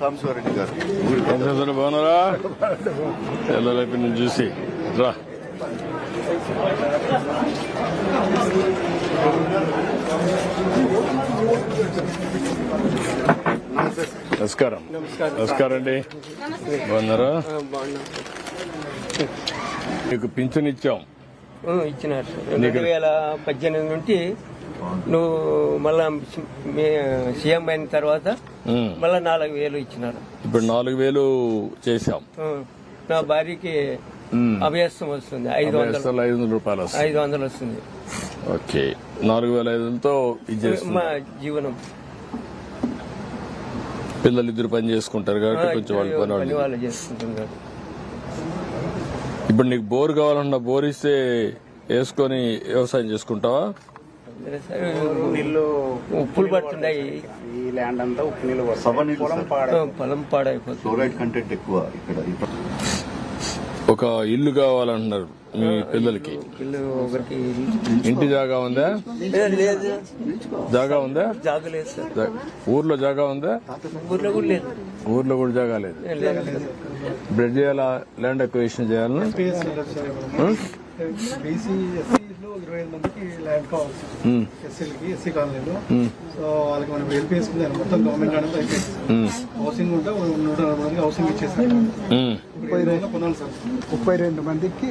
సాంబశివరెడ్డి గారు. బాగున్నారా? పిల్లలైపు నుంచి చూసి రా. నమస్కారం. నమస్కారం. అండి. బాగున్నారా? మీకు పింఛన్ ఇచ్చాం. ఇచ్చినారు. రెండు వేల పద్దెనిమిది నుండి నువ్వు మళ్ళా సీఎం అయిన తర్వాత. మళ్ళా నాలుగు వేలు ఇచ్చినారు. ఇప్పుడు నాలుగు వేలు ఆ, నా భార్యకి ఉమ్. అభ్యాసం వస్తుంది ఐదు వందలు. ఐదు వందల రూపాయలు ఐదు వందలు వస్తుంది. ఓకే. నాలుగు వేల ఐదు వందలతో మా జీవనం. పిల్లలు ఇద్దరు పని చేసుకుంటారు కాబట్టి కొంచెం వాళ్ళు పని చేసుకుంటున్నారు ఇప్పుడు నీకు బోర్ కావాలన్నా బోర్ ఇస్తే వేసుకొని వ్యవసాయం చేసుకుంటావా? సరే, ఉప్పులు పడుతున్నాయి. ఈ ల్యాండ్ అంతా ఉప్పు నీళ్ళు పొలం పాడైపోతుంది. ఫ్లోరైడ్ కంటెంట్ ఎక్కువ ఇక్కడ. ఒక ఇల్లు కావాలంటున్నారు మీ పిల్లలకి. ఇల్లు ఒకరికి ఇంటి జాగా ఉందా? లేదు, లేదు. జాగా ఉందా? సార్. ఊర్లో జాగా ఉందా? ఊర్లో కూడా లేదు. ఊర్లో కూడా జాగా లేదు. బ్రెడ్ చేయాలా? ల్యాండ్? బీసీ ఎస్సీలో ఇరవై ఐదు మందికి ల్యాండ్. ఎస్సీలకి ఎస్సీ కాలనీలో. సో వాళ్ళకి మనం ఎల్పిఎస్ మొత్తం గవర్నమెంట్ అయిపోయింది ఉం. హౌసింగ్ ఉంటే ఒక నూట నలభై మందికి హౌసింగ్ ఇచ్చేసారు. ముప్పై రెండు కొనాలి సార్. ముప్పై రెండు మందికి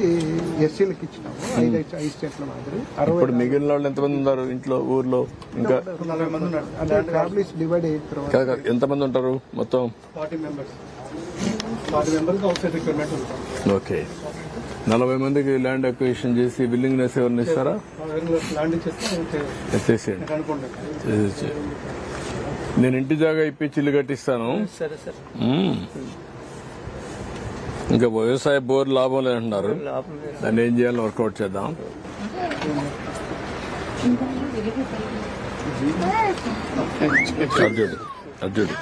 ఎస్సీలకు ఇచ్చినాము. ఐదు ఐదు స్టేట్ల మాదిరి. అరవై మిగిలిన వాళ్ళు ఎంతమంది ఉన్నారు ఇంట్లో ఊర్లో? ఇంకా నలభై మంది ఉన్నారు. అంటే ఫ్యామిలీస్ డివైడ్ అయిన తర్వాత ఎంతమంది ఉంటారు మొత్తం? Forty members. Forty outside requirement ఉంటుంది ఓకే. నలభై మందికి ల్యాండ్ అక్విజిషన్ చేసి బిల్డింగ్నెస్ ఎవరిని ఇస్తారా? చేసేయండి. నేను ఇంటి జాగా ఇప్పించి ఇల్లు కట్టిస్తాను. సరే సరే. మ్మ్. ఇంకా వ్యవసాయ బోర్ లాభం లేదంటున్నారు. దాన్ని ఏం చేయాలో వర్కౌట్ చేద్దాం. అర్జుడు అర్జుడు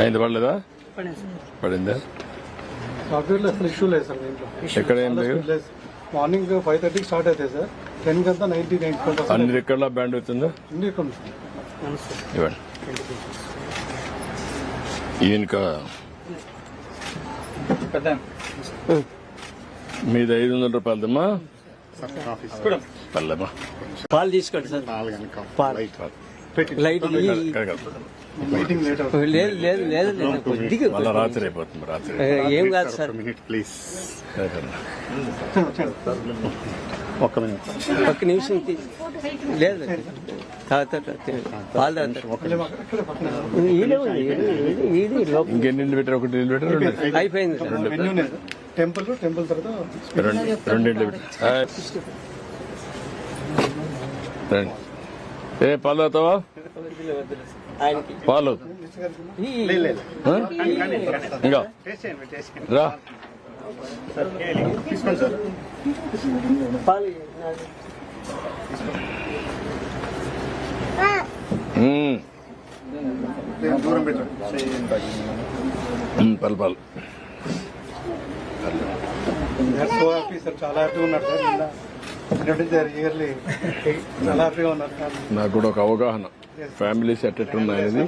అయింది పడలేదా? పడిందా. సాఫ్ట్వేర్లో అసలు ఇష్యూ లేదు సార్ దీంట్లో. ఎక్కడ ఏం లేదు? లేదు మార్నింగ్ ఫైవ్ థర్టీకి స్టార్ట్ అవుతాయి సార్. టెన్ కంతా నైన్టీ నైన్ అన్ని రెక్కల బ్యాండ్ అవుతుందా? ఇక్కడ ఉంది. ఇవ్వండి. ఈయనక మీది ఐదు వందల రూపాయలదమ్మా. పాలు తీసుకోండి సార్ లైట్ లేదు లేదు లేదు కొద్దిగా రాత్రి ఏ, కాదు సార్ ప్లీజ్. ఒక్క మినిట్ ఒక్క నిమిషం లేదు. ఇంకెన్ని పెట్టారు ఒకటి అయిపోయింది టెంపుల్ టెంపుల్ తర్వాత ఏ పాలు ఆయనకి. పాలు? ఇంకా. రా. పాలు పాలు. పాలు సో హ్యాపీ సార్ చాలా హ్యాపీగా ఉన్నారు సార్. నిన్న ఇయర్లీ చాలా హ్యాపీగా ఉన్నారు సార్. నాకు కూడా ఒక అవగాహన. ఫ్యామిలీస్ ఎట్టెట్ ఉన్నాయనేది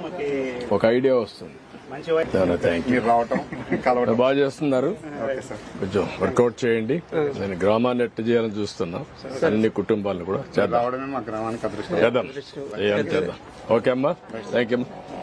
ఒక ఐడియా వస్తుంది. మంచి చాలా థ్యాంక్ యూ మీరు రావటం కలవటం. బాగా చేస్తున్నారు. ఓకే సార్ కొంచెం వర్కౌట్ చేయండి. నేను గ్రామాన్ని ఎట్ట చేయాలని చూస్తున్నా. అన్ని కుటుంబాలను కూడా చేద్దాం. రావడమే మా గ్రామానికి అదృష్టం. చేద్దాం. చేద్దాం. ఓకే అమ్మా. Thank you